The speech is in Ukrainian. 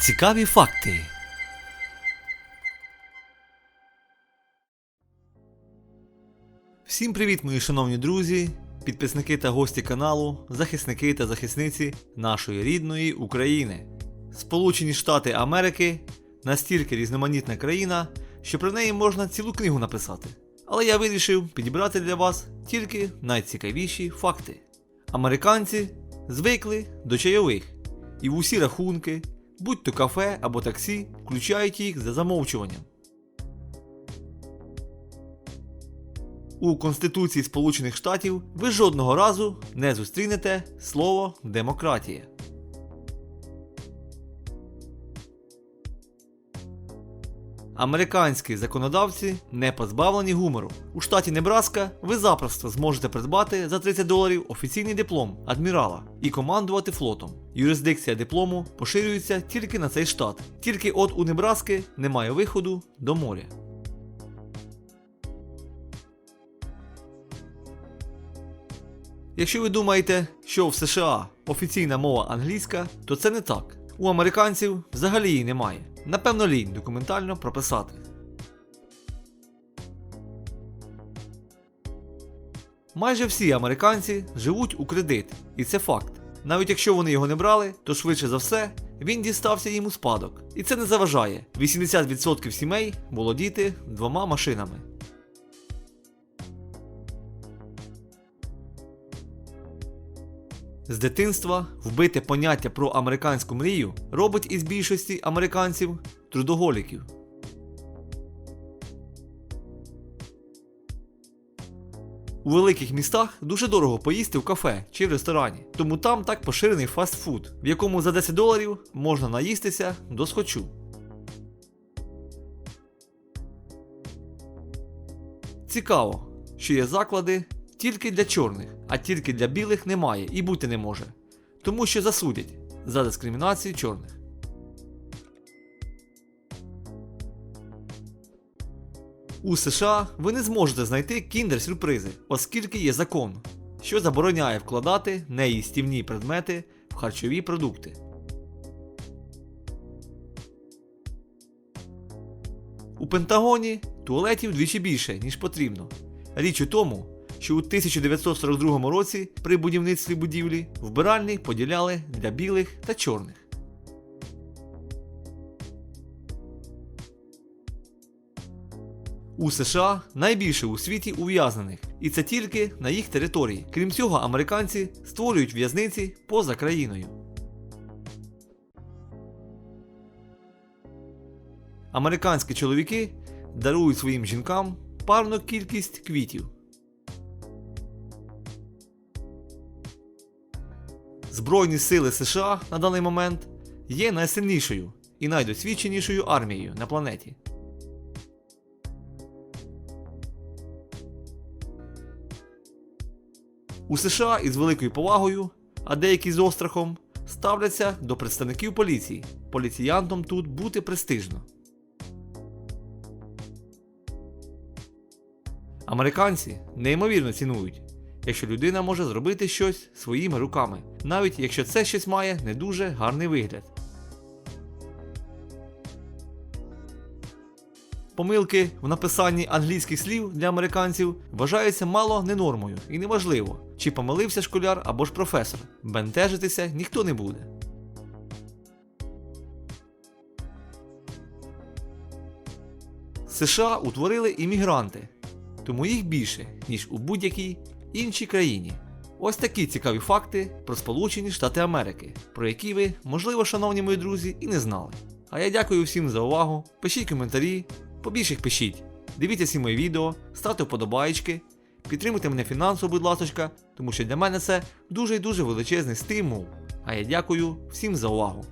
Цікаві факти. Всім привіт, мої шановні друзі, підписники та гості каналу, захисники та захисниці нашої рідної України. Сполучені Штати Америки настільки різноманітна країна, що про неї можна цілу книгу написати. Але я вирішив підібрати для вас тільки найцікавіші факти. Американці звикли до чайових, і в усі рахунки, будь то кафе або таксі, включають їх за замовчуванням. У Конституції Сполучених Штатів ви жодного разу не зустрінете слово демократія. Американські законодавці не позбавлені гумору. У штаті Небраска ви запросто зможете придбати за 30 доларів офіційний диплом адмірала і командувати флотом. Юрисдикція диплому поширюється тільки на цей штат. Тільки от у Небраски немає виходу до моря. Якщо ви думаєте, що в США офіційна мова англійська, то це не так. У американців взагалі її немає. Напевно, лінь документально прописати. Майже всі американці живуть у кредит, і це факт. Навіть якщо вони його не брали, то швидше за все він дістався їм у спадок. І це не заважає. 80% сімей володіти двома машинами. З дитинства вбите поняття про американську мрію робить із більшості американців трудоголіків. У великих містах дуже дорого поїсти в кафе чи в ресторані, тому там так поширений фастфуд, в якому за 10 доларів можна наїстися до схочу. Цікаво, що є заклади тільки для чорних, а тільки для білих немає і бути не може, тому що засудять за дискримінацію чорних. У США ви не зможете знайти кіндер-сюрпризи, оскільки є закон, що забороняє вкладати неїстівні предмети в харчові продукти. У Пентагоні туалетів двічі більше, ніж потрібно. Річ у тому, що у 1942 році при будівництві будівлі вбиральні поділяли для білих та чорних. У США найбільше у світі ув'язнених, і це тільки на їх території. Крім цього, американці створюють в'язниці поза країною. Американські чоловіки дарують своїм жінкам парну кількість квітів. Збройні сили США на даний момент є найсильнішою і найдосвідченішою армією на планеті. У США із великою повагою, а деякі з острахом, ставляться до представників поліції. Поліціянтам тут бути престижно. Американці неймовірно цінують, якщо людина може зробити щось своїми руками, навіть якщо це щось має не дуже гарний вигляд. Помилки в написанні англійських слів для американців вважаються мало не нормою і неважливо, чи помилився школяр або ж професор. Бентежитися ніхто не буде. США утворили іммігранти, тому їх більше, ніж у будь-якій іншій країні. Ось такі цікаві факти про Сполучені Штати Америки, про які ви, можливо, шановні мої друзі, і не знали. А я дякую всім за увагу. Пишіть коментарі, побільше їх пишіть. Дивіться всі мої відео, ставте вподобайки, підтримуйте мене фінансово, будь ласка, тому що для мене це дуже і дуже величезний стимул. А я дякую всім за увагу.